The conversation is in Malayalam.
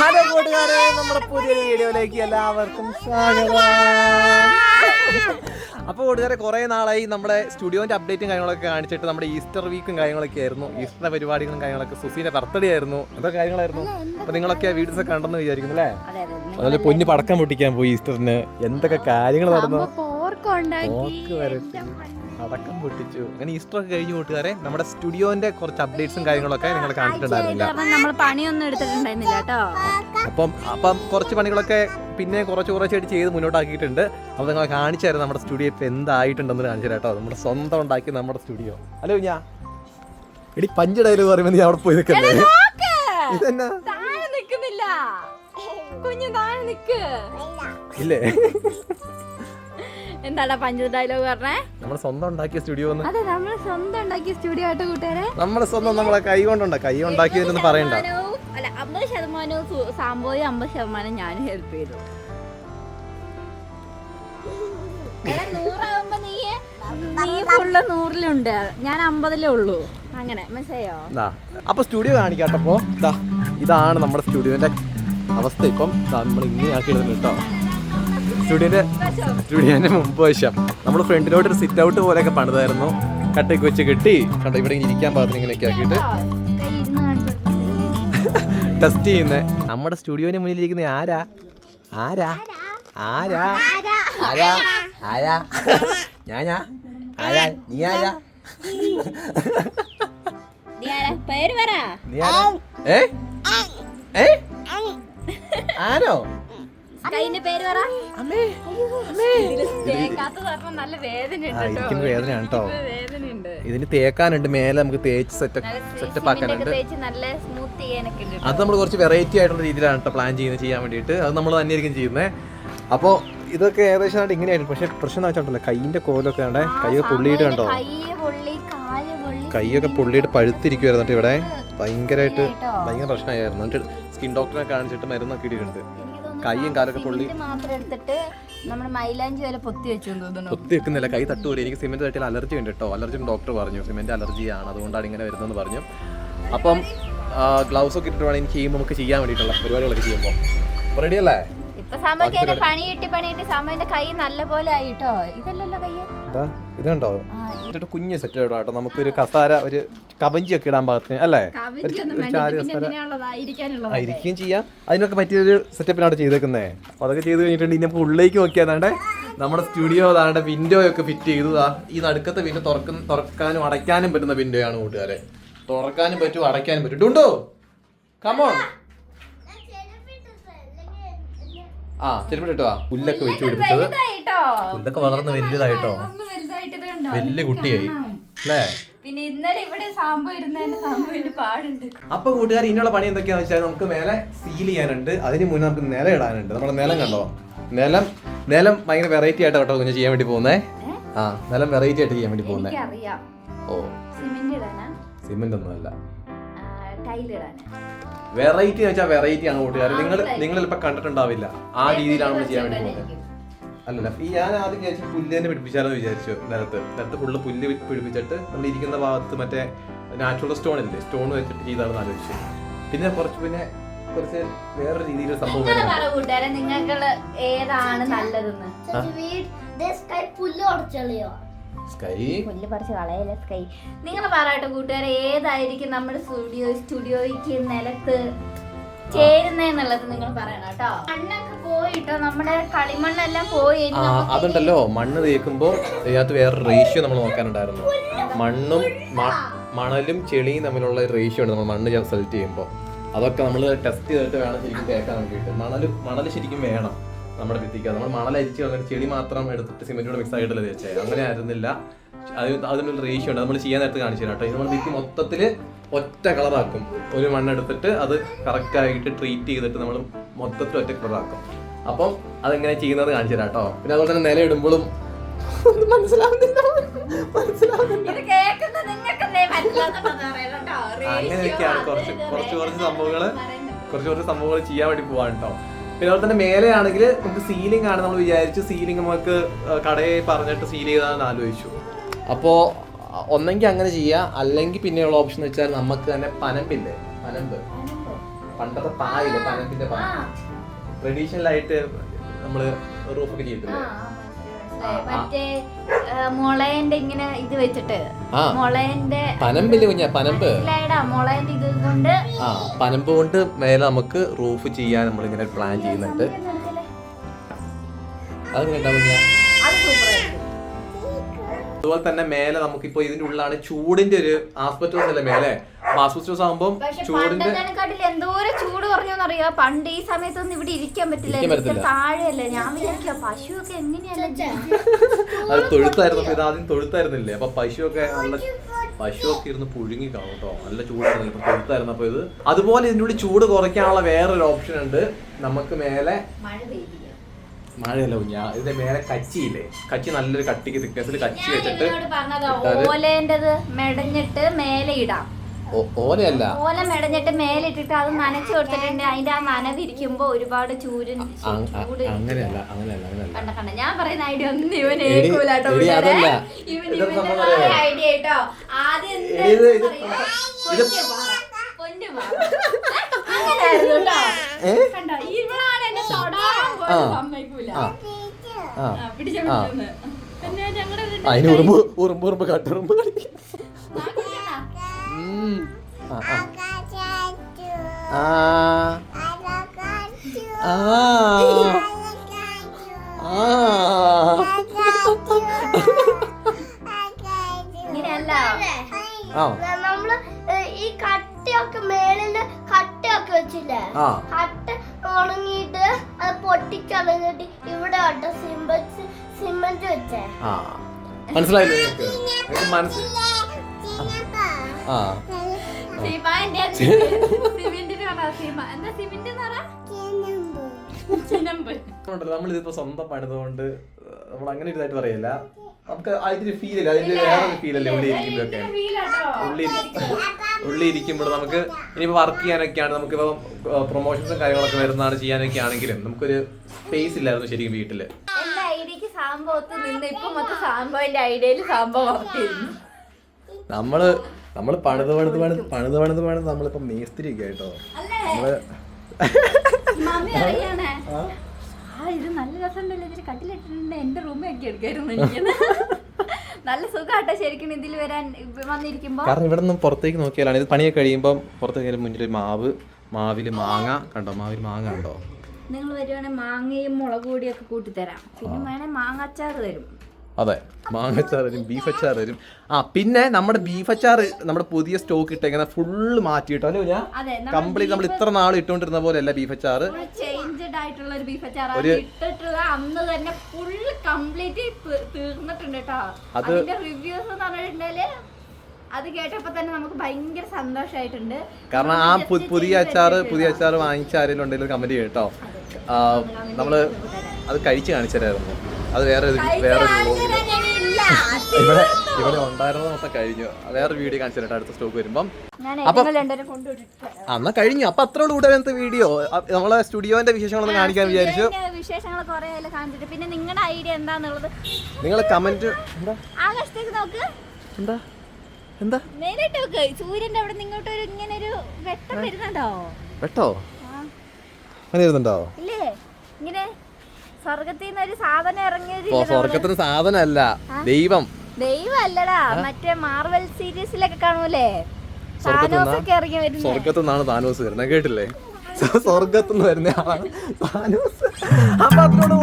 ഹലോ കൂട്ടുകാരെ നമ്മുടെ പുതിയൊരു വീഡിയോയിലേക്ക് എല്ലാവർക്കും സ്വാഗതം. അപ്പോൾ കൂട്ടുകാരെ കുറേ നാളായി നമ്മുടെ സ്റ്റുഡിയോന്റെ അപ്ഡേറ്റും കാര്യങ്ങളൊക്കെ കാണിച്ചിട്ട് നമ്മുടെ ഈസ്റ്റർ വീക്കും കാര്യങ്ങളൊക്കെ ആയിരുന്നു. ഈസ്റ്റർ പരിപാടികളും കാര്യങ്ങളൊക്കെ സുസീന്റെ ബർത്ത്ഡേ ആയിരുന്നു. അതൊക്കെ കാര്യങ്ങളായിരുന്നു? അപ്പോൾ നിങ്ങളൊക്കെ വീഡിയോസ് ഒക്കെ കണ്ടെന്ന് വിചാരിക്കുന്നു അല്ലേ? അതെ അതെ അതുപോലെ പൊന്നു പടക്കം പൊട്ടിക്കാൻ പോയി ഈസ്റ്ററിന് എന്തൊക്കെ കാര്യങ്ങൾ നടന്നു? പടക്കം പൊട്ടിച്ചു. അങ്ങനെ ഈസ്റ്റർ ഒക്കെ കഴിഞ്ഞു കൂട്ടുകാരെ നമ്മുടെ സ്റ്റുഡിയോന്റെ കുറച്ച് അപ്ഡേറ്റ്സും കാര്യങ്ങളൊക്കെ നിങ്ങൾ കണ്ടിട്ടുണ്ടായിരുന്നില്ല. നമ്മൾ പണിയൊന്നും എടുത്തിട്ടുണ്ടായിരുന്നില്ല കേട്ടോ. അപ്പം അപ്പം കുറച്ച് പണികളൊക്കെ പിന്നെ കുറച്ച് കുറച്ചായിട്ട് ചെയ്ത് മുന്നോട്ടാക്കിയിട്ടുണ്ട്. അപ്പോൾ നിങ്ങളെ കാണിച്ചായിരുന്നു നമ്മുടെ സ്റ്റുഡിയോ ഇപ്പോൾ എന്തായിട്ടുണ്ടെന്ന് കാണിച്ചു കേട്ടോ. നമ്മുടെ സ്വന്തം ഉണ്ടാക്കി നമ്മുടെ സ്റ്റുഡിയോ. ഹലോ ഞാൻ എടി പഞ്ച് ഡയലോഗ് പറയുമ്പോൾ നീ അവിടെ പോയി ഇതെന്നാ? നിക്കുന്നില്ല. കുഞ്ഞു താഴെ ഇല്ലേ? എന്താടാ പഞ്ച് ഡയലോഗ് പറഞ്ഞേ? നമ്മുടെ സ്വന്തം ഉണ്ടാക്കിയ സ്റ്റുഡിയോ അതെ നമ്മൾ സ്വന്തം ഉണ്ടാക്കിയ സ്റ്റുഡിയോ ആയിട്ട് കൂട്ടുകാരെ. നമ്മുടെ സ്വന്തം നമ്മളെ കൈ കൊണ്ടുണ്ടാ? കൈ ഉണ്ടാക്കിയതെന്ന് പറയണ്ട. അല്ല അമ്പത് ശതമാനവും സാമ്പോയും അമ്പത് ശതമാനം ഞാൻ ഹെൽപ്പ് ചെയ്തു. നൂറാവുമ്പോ നീ നീ ഫുള്ള് നൂറിലുണ്ട്. ഞാൻ അമ്പതിലേ ഉള്ളൂ. അങ്ങനെ മനസ്സിലായോ? അപ്പൊ സ്റ്റുഡിയോ കാണിക്കാട്ടപ്പോ ഇതാണ് നമ്മുടെ സ്റ്റുഡിയോന്റെ അവസ്ഥ. ഇപ്പം നമ്മൾ ഇങ്ങനെ ആക്കി ഇടുന്നു കേട്ടോ. സ്റ്റുഡിയോന്റെ സ്റ്റുഡിയോന്റെ മുമ്പ് വശം. നമ്മൾ ഫ്രണ്ടിലോട്ട് ഒരു സിറ്റ് ഔട്ട് പോലെയൊക്കെ പണിതായിരുന്നു. കട്ടയ്ക്ക് വെച്ച് കെട്ടി. കണ്ടോ ഇവിടെ ഇരിക്കാൻ പാകത്തിന് ഇങ്ങനെയൊക്കെ ആക്കിയിട്ട്. ടെസ്റ്റ് ചെയ്യുന്നത് നമ്മുടെ സ്റ്റുഡിയോന്റെ മുന്നിൽ ഇരിക്കുന്ന ആരാ? ആരാ? ആരാ? ആരാ? ആരാ? ഞാനാ? ആരാ? നീ ആരാ? നീ ആരാ? പേര് പറ. നീ ആരാ? ഏ? ഏ? ആരോ? കൈന്റെ പേര് പറ. നല്ല വേദന ആ ഇരിക്കുന്ന വേദനയാണ് കേട്ടോ വേദനയുണ്ട്. ഇതിന് തേക്കാനുണ്ട് മേലെ നമുക്ക് തേച്ച് സെറ്റ് സെറ്റപ്പ് ആക്കാനുണ്ട്. തേച്ച് നല്ല സ്മൂത്ത് ചെയ്യാനൊക്കെ ഉണ്ട് അത് നമ്മൾ കുറച്ച് വെറൈറ്റി ആയിട്ടുള്ള രീതിയിലാണ് കേട്ടോ പ്ലാൻ ചെയ്യുന്നത് ചെയ്യാൻ വേണ്ടിയിട്ട്. അത് നമ്മൾ തന്നെയായിരിക്കും ചെയ്യുന്നത് അപ്പോൾ ഇതൊക്കെ ഏകദേശം ആയിട്ട് ഇങ്ങനെയായിരുന്നു. പക്ഷേ പ്രശ്നം എന്ന് വെച്ചിട്ടുണ്ടല്ലോ കൈയിന്റെ കോലൊക്കെ ആണ് കൈയൊക്കെ പുള്ളിയിട്ട് കണ്ടോ? കൈയൊക്കെ പുള്ളിയിട്ട് പഴുത്തിരിക്കുവായിരുന്നു ഇവിടെ. ഭയങ്കരമായിട്ട്. ഭയങ്കര പ്രശ്നമായിരുന്നു. എന്നിട്ട് സ്കിൻ ഡോക്ടറെ കാണിച്ചിട്ട് മരുന്നൊക്കെ ഇട്ടിട്ടുണ്ട്. കൈയും കാലൊക്കെ പൊള്ളി. മാത്രം എടുത്തിട്ട് നമ്മുടെ മൈലാഞ്ചി വരെ പൊത്തി വെച്ചു തോന്നുന്നു. ഒത്തി വെക്കുന്നില്ല. കൈ തട്ടൂരി എനിക്ക് സിമെന്റ് തട്ടിയാൽ അലർജി ഉണ്ട് കേട്ടോ. അലർജി ഡോക്ടർ പറഞ്ഞു. സിമെന്റ് അലർജിയാണ്. അതുകൊണ്ടാണ് ഇങ്ങനെ വരുന്നതെന്ന് പറഞ്ഞു. അപ്പം ഗ്ലൗസ് ഒക്കെ ഇട്ടിട്ട് വേണം എനിക്ക് നമുക്ക് ചെയ്യാൻ വേണ്ടിയിട്ടുള്ള പരിപാടികളൊക്കെ ചെയ്യുമ്പോൾ. റെഡി അല്ലേ? ഇതുണ്ടോ കുഞ്ഞ് സെറ്റ് ആയിട്ടോ നമുക്കൊരു കസാര ഒരു കബഞ്ചി ഒക്കെ ഇടാൻ പാകത്തിന് അല്ലേ? ആയിരിക്കുകയും ചെയ്യാം. അതിനൊക്കെ പറ്റിയൊരു സെറ്റപ്പിനാണ് ചെയ്തേക്കുന്നത് അപ്പോൾ അതൊക്കെ ചെയ്ത് കഴിഞ്ഞിട്ടുണ്ട്. ഇനി നമുക്ക് ഉള്ളിലേക്ക് നോക്കിയാതാണ്ട് നമ്മുടെ സ്റ്റുഡിയോ അതാണ്ട് വിൻഡോ ഒക്കെ ഫിറ്റ് ചെയ്തു. ഈ നടുക്കത്തെ വിൻഡോ തുറക്കുന്ന തുറക്കാനും അടയ്ക്കാനും പറ്റുന്ന വിൻഡോ ആണ് കൂട്ടുകാരെ. തുറക്കാനും പറ്റും അടയ്ക്കാനും പറ്റും. ഉണ്ടോ കമോൺ ആ ചെരുപ്പിട്ടോ പുല്ലൊക്കെ വെച്ച് പിടിപ്പിച്ചത്. പുല്ലൊക്കെ വളർന്ന് വലുതായിട്ടോ? വലിയ കുട്ടിയായി. അല്ലേ? പിന്നെ ഇന്നലെ ഇവിടെ സാമ്പു ഇരുന്നതിന്റെ സാമ്പോയിന്റെ പാടുണ്ട്. അപ്പൊ കൂട്ടുകാർ ഇനിയുള്ള പണി എന്തൊക്കെയാന്ന് വെച്ചാൽ നമുക്ക് മേലെ സീൽ ചെയ്യാനുണ്ട്. അതിന് മുന്നേ നമുക്ക് നില ഇടാനുണ്ട്. നമ്മുടെ നിലം കണ്ടോ? നിലം നിലം ഭയങ്കര വെറൈറ്റി ആയിട്ട് കേട്ടോ കുഞ്ഞു ചെയ്യാൻ വേണ്ടി പോകുന്നേ. ആ നിലം വെറൈറ്റി ആയിട്ട് ചെയ്യാൻ വേണ്ടി പോകുന്നേ. ഓ. സിമെന്റ് ഇടാനാ? സിമെന്റ് ഒന്നുമല്ല വെറൈറ്റി എന്ന് വെച്ചാൽ വെറൈറ്റി ആണ് കൂട്ടുകാർ. നിങ്ങൾ നിങ്ങൾ ഇപ്പൊ കണ്ടിട്ടുണ്ടാവില്ല. ആ രീതിയിലാണ് നമ്മൾ ചെയ്യാൻ വേണ്ടി പോകുന്നത്. അല്ലല്ല ഈ ഞാൻ ആദ്യം വിചാരിച്ചു പുല്ല് തന്നെ പിടിപ്പിച്ചാലോ വിചാരിച്ചു നിലത്ത്. നിലത്ത് ഫുള്ള് പുല്ല് പിടിപ്പിച്ചിട്ട് നമ്മൾ ഇരിക്കുന്ന ഭാഗത്ത് മറ്റേ നാച്ചുറൽ സ്റ്റോൺ ഇല്ലേ സ്റ്റോൺ വെച്ചിട്ട് ചെയ്താണെന്ന് ആലോചിച്ചു. പിന്നെ കുറച്ച് പിന്നെ കുറച്ച് വേറെ രീതിയിൽ സംഭവം കൂട്ടുകാരെ നിങ്ങൾക്ക് ഏതാണ് നല്ലതെന്ന്? സ്കൈ പുല്ല് ഉടച്ചളിയോ സ്കൈ പുല്ല് പറിച്ച് കളയല്ല സ്കൈ നിങ്ങൾ പറയട്ടെ കൂട്ടുകാരെ ഏതായിരിക്കും നമ്മുടെ സ്റ്റുഡിയോ സ്റ്റുഡിയോയ്ക്ക് നിലത്ത് ചേരുന്നെന്നുള്ളത് നിങ്ങൾ പറയണം കേട്ടോ. മണ്ണൊക്കെ പോയിട്ടോ? നമ്മുടെ കളിമണ്ണെല്ലാം പോയി. ആ അതുണ്ടല്ലോ. മണ്ണ് തേക്കുമ്പോൾ ഇതിനകത്ത് വേറെ റേഷ്യോ നമ്മൾ നോക്കാനുണ്ടായിരുന്നു. മണ്ണും മ- മണലും ചെളിയും തമ്മിലുള്ള റേഷ്യോ ഉണ്ട്. നമ്മൾ മണ്ണ് സെലക്ട് ചെയ്യുമ്പോൾ അതൊക്കെ നമ്മൾ ടെസ്റ്റ് ചെയ്തിട്ട് വേണം ശരിക്കും തേക്കാൻ വേണ്ടിയിട്ട്. മണൽ മണൽ ശരിക്കും വേണം നമ്മുടെ ഭിത്തിക്ക്. നമ്മൾ മണൽ അരിച്ച് അങ്ങനെ ചെളി മാത്രം എടുത്തിട്ട് സിമെന്റിനോട് മിക്സ് ആയിട്ടല്ല തേച്ചേ. അങ്ങനെ ആയിരുന്നില്ല. അത് അതിനൊരു റേഷ്യോ ഉണ്ട്. നമ്മൾ ചെയ്യാൻ നേരത്തെ കാണിച്ചു തരാം കേട്ടോ. ഇത് നമ്മൾ ഭിത്തി മൊത്തത്തിൽ ഒറ്റ കളറാക്കും. ഒരു മണ്ണെടുത്തിട്ട് അത് കറക്റ്റായിട്ട് ട്രീറ്റ് ചെയ്തിട്ട് നമ്മൾ മൊത്തത്തിൽ ഒറ്റ കളറാക്കും. അപ്പം അതെങ്ങനെ ചെയ്യുന്നത് കാണിച്ചു തരാം കേട്ടോ പിന്നെ അതുപോലെ തന്നെ നിലയിടുമ്പോഴും മനസ്സിലാവുന്നില്ല. മനസ്സിലാവുന്നില്ല. അങ്ങനെയൊക്കെയാണ്. കുറച്ച് കുറച്ച് കുറച്ച് സംഭവങ്ങൾ കുറച്ച് കുറച്ച് സംഭവങ്ങൾ ചെയ്യാൻ വേണ്ടി പോവാണ് കേട്ടോ പിന്നെ അതുപോലെ തന്നെ മേലെയാണെങ്കിൽ നമുക്ക് സീലിംഗ് ആണ്. നമ്മൾ വിചാരിച്ചു സീലിംഗ് നമുക്ക് കടയെ പറഞ്ഞിട്ട് സീൽ ചെയ്താന്ന് ആലോചിച്ചു. അപ്പോൾ ഒന്നെങ്കിൽ അങ്ങനെ ചെയ്യുക അല്ലെങ്കിൽ പിന്നെയുള്ള ഓപ്ഷൻ എന്ന് വെച്ചാൽ നമുക്ക് തന്നെ പനമ്പില്ലേ? പനമ്പ്. പണ്ടത്തെ പായില്ലേ പനമ്പിന്റെ പാ ട്രഡീഷണൽ ആയിട്ട് നമ്മൾ റൂഫൊക്കെ. മറ്റേ മുളയന്റെ ഇങ്ങനെ ഇത് വെച്ചിട്ട്. മുളയന്റെ പനമ്പില്ലേ കുഞ്ഞ? പനമ്പ്. മുളയന്റെ ഇത് കൊണ്ട് ആ പനമ്പ് കൊണ്ട് മേലെ നമുക്ക് റൂഫ് ചെയ്യാൻ നമ്മൾ ഇങ്ങനെ പ്ലാൻ ചെയ്യുന്നുണ്ട് അത് കേട്ടാ കുഞ്ഞാ? അത് അതുപോലെ തന്നെ മേലെ നമുക്കിപ്പോ ഇതിന്റെ ഉള്ളിലാണ് ചൂടിന്റെ ഒരു ആസ്പെറ്റോസ് അല്ലേ മേലെ? ആസ്പെറ്റോസ് ആകുമ്പോൾ ചൂടിന്റെ എന്തോരം ചൂട് കുറഞ്ഞോന്നറിയോ? പണ്ട് ഈ സമയത്തൊന്നും ഇവിടെ ഇരിക്കാൻ പറ്റില്ല. താഴെയല്ലേ. ഞാൻ വിചാരിക്കുക പശുവൊക്കെ എങ്ങനെയല്ല അത് തൊഴുത്തായിരുന്നു. അപ്പൊ ഇത് ആദ്യം തൊഴുത്തായിരുന്നില്ലേ? അപ്പൊ പശുവൊക്കെ നല്ല പശുവൊക്കെ. ഇരുന്ന് പുഴുങ്ങി കാണും കേട്ടോ. നല്ല ചൂടായിരുന്നു ഇപ്പൊ തൊഴുത്തായിരുന്നു അപ്പൊ ഇത്. അതുപോലെ ഇതിനുള്ളിൽ ചൂട് കുറയ്ക്കാനുള്ള വേറൊരു ഓപ്ഷൻ ഉണ്ട് നമുക്ക് മേലെ മഴ പെയ്തില്ല മഴയല്ല കുഞ്ഞാ? ഇതിന്റെ മേലെ കച്ചിയില്ലേ? കച്ചി നല്ലൊരു കട്ടിക്ക് തിക്നെസ്സിൽ കച്ചി വെച്ചിട്ട് ഓലേന്റത് മെടഞ്ഞിട്ട് മേലെ ഇടാം. ഓലയല്ല? ഓല മെടഞ്ഞിട്ട് മേലെ ഇട്ടിട്ട് അത് നനച്ചു കൊടുത്തിട്ടുണ്ട്. അതിന്റെ ആ നനവിരിക്കുമ്പോ ഒരുപാട് ചൂര് അങ്ങനെയല്ല അങ്ങനെയല്ല കണ്ട കണ്ട. ഞാൻ പറയുന്ന ഐഡിയ ഒന്നും ഇവൻ ഏൽക്കൂലാട്ടോ. ഇവൻ ഇവന്റെ ഐഡിയ കേട്ടോ. ആദ്യം അങ്ങനെയായിരുന്നു കേട്ടോ. കണ്ടോ? ഇവളാണ് അതിന് ഉറുമ്പ് ഉറുമ്പ് ഉറുമ്പ് കട്ടുറുമ്പ് നമ്മൾ ഈ കട്ടയൊക്കെ മേളിൽ കട്ടയൊക്കെ വെച്ചില്ലേ? കട്ട ഉണങ്ങിയിട്ട് അത് പൊട്ടിക്കളഞ്ഞിട്ട് ഇവിടെ സിമെന്റ് സിമെന്റ് വെച്ചേ. ആ മനസ്സിലായില്ലേ? ആ നമ്മൾ ഇതിപ്പോ സ്വന്തം പണിതുകൊണ്ട് നമ്മൾ അങ്ങനെ ഇതായിട്ട് പറയില്ല. നമുക്ക് അതിന്റെ ഫീൽ അല്ലേ? അതിന്റെ വേറെ ഫീൽ അല്ലേ ഉള്ളിൽ ഇരിക്കുമ്പോഴൊക്കെ ഉള്ളി ഉള്ളി ഇരിക്കുമ്പോൾ നമുക്ക് ഇനിയിപ്പോൾ വർക്ക് ചെയ്യാനൊക്കെയാണ് നമുക്കിപ്പോൾ പ്രൊമോഷൻസും കാര്യങ്ങളൊക്കെ വരുന്നതാണ് ചെയ്യാനൊക്കെ ആണെങ്കിലും നമുക്കൊരു സ്പേസ് ഇല്ലായിരുന്നു ശരിക്കും വീട്ടിൽ എന്റെ ഐഡിയക്ക് നിന്ന് ഇപ്പൊ മൊത്തം സാമ്പോന്റെ ഐഡിയയിൽ സാമ്പോ വർക്ക് ചെയ്യുന്നു. നമ്മൾ നമ്മൾ പണിത് പണിത് പണിത് പണിത് പണിത് പണിത് നമ്മളിപ്പോ മേസ്തിരി ഒക്കെ ആയിട്ടോ. അല്ലേ? നമ്മൾ മമ്മി അറിയാണേ. ആ? ഇത് നല്ല രസമുണ്ടല്ലോ ഇതിൽ കട്ടിലിട്ടിട്ടുണ്ട്. എന്റെ റൂമൊക്കെ എടുക്കായിരുന്നു എനിക്ക്. നല്ല സുഖാട്ടോ ശരിക്കും ഇതിൽ വരാൻ വന്നിരിക്കുമ്പോ. കാരണം ഇവിടെ നിന്ന് പുറത്തേക്ക് നോക്കിയാലാണ് ഇത് പണിയൊക്കെ കഴിയുമ്പോൾ പുറത്തേക്ക് മുന്നിൽ മാവ് മാവിൽ മാങ്ങ കണ്ടോ? മാവിൽ മാങ്ങ കണ്ടോ? നിങ്ങൾ വരുവാണെങ്കിൽ മാങ്ങയും മുളക് പൊടിയൊക്കെ കൂട്ടി തരാം പിന്നെ വേണേ മാങ്ങ അച്ചാർ തരും. അതെ. മാങ്ങച്ചാർ വരും ബീഫ് അച്ചാർ തരും ആ പിന്നെ നമ്മുടെ ബീഫ് അച്ചാർ നമ്മുടെ പുതിയ സ്റ്റോക്ക് ഇട്ടേക്കുന്ന ഫുള്ള് മാറ്റിയിട്ടോ അല്ലേ ഞാൻ കംപ്ലീറ്റ് നമ്മൾ ഇത്ര നാൾ ഇട്ടുകൊണ്ടിരുന്ന പോലെ അല്ല ബീഫ് അച്ചാർ ആയിട്ടുള്ള ഒരു ബീഫ് അച്ചാർ ഇട്ടിട്ടുള്ള അന്ന് തന്നെ ഫുള്ള് കംപ്ലീറ്റ് തീർന്നിട്ടുണ്ട് കേട്ടോ അത് അതിന്റെ റിവ്യൂസ് എന്ന് അത് കേട്ടപ്പോ തന്നെ നമുക്ക് ഭയങ്കര സന്തോഷമായിട്ടുണ്ട് കാരണം ആ പുതിയ അച്ചാർ പുതിയ അച്ചാർ വാങ്ങിച്ച ആരെങ്കിലും ഉണ്ടെങ്കിൽ കമന്റ് കേട്ടോ നമ്മൾ അത് കഴിച്ച് കാണിച്ചതായിരുന്നു അത് വേറെ വേറെ. ഇവിടെ ഇവിടെ ഉണ്ടായിരുന്നത് മൊത്തം കഴിഞ്ഞു. വേറെ വീഡിയോ കാണിച്ചു തരട്ടെ അടുത്ത സ്റ്റോക്ക് വരുമ്പം. അപ്പം- എന്നാ കഴിഞ്ഞു. അപ്പൊ അത്ര കൂടെ കൂടെ വീഡിയോ നമ്മളെ സ്റ്റുഡിയോന്റെ വിശേഷങ്ങളൊന്ന് കാണിക്കാൻ വിചാരിച്ചു. വിശേഷങ്ങൾ കാണിച്ചിട്ട്. പിന്നെ നിങ്ങളുടെ ഐഡിയ എന്താന്നുള്ളത്? നിങ്ങൾ കമന്റ് എന്താ? ആകാശത്തേക്ക് നോക്ക്. എന്താ? എന്താ? നേരിട്ട് നോക്ക്. സൂര്യന്റെ അവിടെ നിങ്ങോട്ട് ഒരു ഇങ്ങനെ ഒരു വെട്ടം വരുന്നുണ്ടോ? വെട്ടോ. അങ്ങനെ വരുന്നുണ്ടോ? ഇല്ലേ? ഇങ്ങനെ സ്വർഗത്തിൽ നിന്ന് ഒരു സാധനം ഓ ഇറങ്ങിയതില്ല സ്വർഗത്തിന് സാധനമല്ല ദൈവം. ദൈവമല്ലടാ മറ്റേ മാർവൽ സീരീസിലൊക്കെ കാണൂലേ? സ്വർഗത്തു നിന്നാണ് താനോസ് വരുന്നത്. കേട്ടില്ലേ? സ്വർഗത്തുനിന്ന് വരുന്ന ആളാണ് താനോസ്. അപ്പൊ അതിനോട്